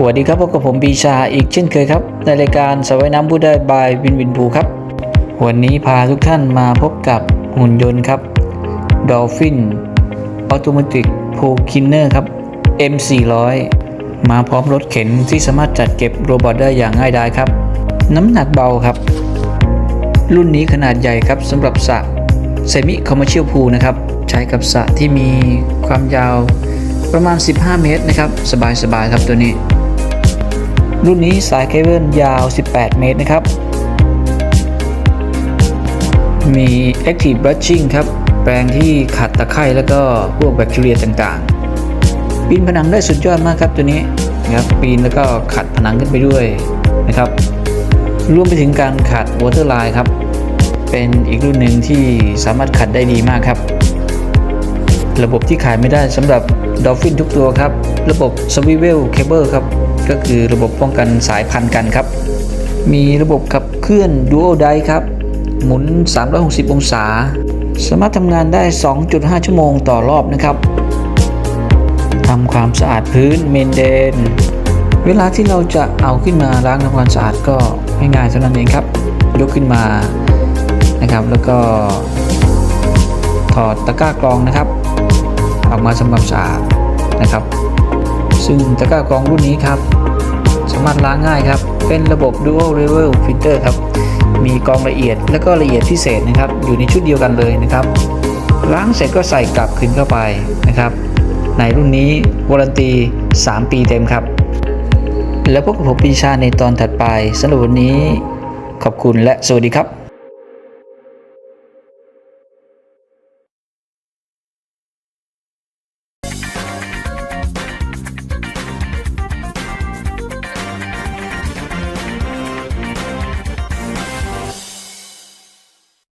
สวัสดีครับพบกับผมปีชาอีกเช่นเคยครับ ในรายการสวายน้ำพูดได้บายวินวินภูครับ วันนี้พาทุกท่านมาพบกับหุ่นยนต์ครับ Dolphin Automatic Pool Cleaner ครับ M400 มาพร้อมรถเข็นที่สามารถจัดเก็บโรบอทได้อย่างง่ายดายครับ น้ำหนักเบาครับ รุ่นนี้ขนาดใหญ่ครับสำหรับสระเซมิคอมเมอร์เชียลพูนะครับ ใช้กับสระที่มีความยาวประมาณ 15 เมตรนะครับ สบายๆครับตัวนี้ รุ่นนี้สายเคเบิลยาว 18 เมตรนะครับ มี Active Brushing ครับ แปรงที่ขัดตะไคร่แล้วก็พวกแบคทีเรียต่างๆ ปีนผนังได้สุดยอดมากครับตัวนี้นะครับปีนแล้วก็ขัดผนังขึ้นไปด้วยนะครับรวมไปถึงการขัด Waterline ครับ เป็นอีกรุ่นหนึ่งที่สามารถขัดได้ดีมากครับ ระบบที่ขายไม่ได้สำหรับ Dolphin ทุกตัวครับ ระบบ Swivel Cable ครับ ก็คือระบบป้องกันสายพันกันครับ มีระบบขับเคลื่อน Dual Drive ครับ หมุน 360 องศา สามารถทำงานได้ 2.5 ชั่วโมงต่อรอบนะครับทำความสะอาดพื้นเมนเดน เวลาที่เราจะเอาขึ้นมาล้างทำความสะอาดก็ง่ายๆเท่านั้นเองครับ ยกขึ้นมานะครับ แล้วก็ถอดตะกร้ากรองนะครับ ออกมาทำความสะอาดนะครับ ซึ่งตะกร้ากรองรุ่นนี้ครับ สามารถล้างง่ายครับ เป็นระบบ Dual Level Filter ครับ มีกรองละเอียดและก็ละเอียดพิเศษนะครับ อยู่ในชุดเดียวกันเลยนะครับ ล้างเสร็จก็ใส่กลับคืนเข้าไปนะครับ ในรุ่นนี้วารันตี 3 ปีเต็มครับ แล้วพบกับผมปีชาในตอนถัดไปสำหรับวันนี้ขอบคุณและสวัสดีครับ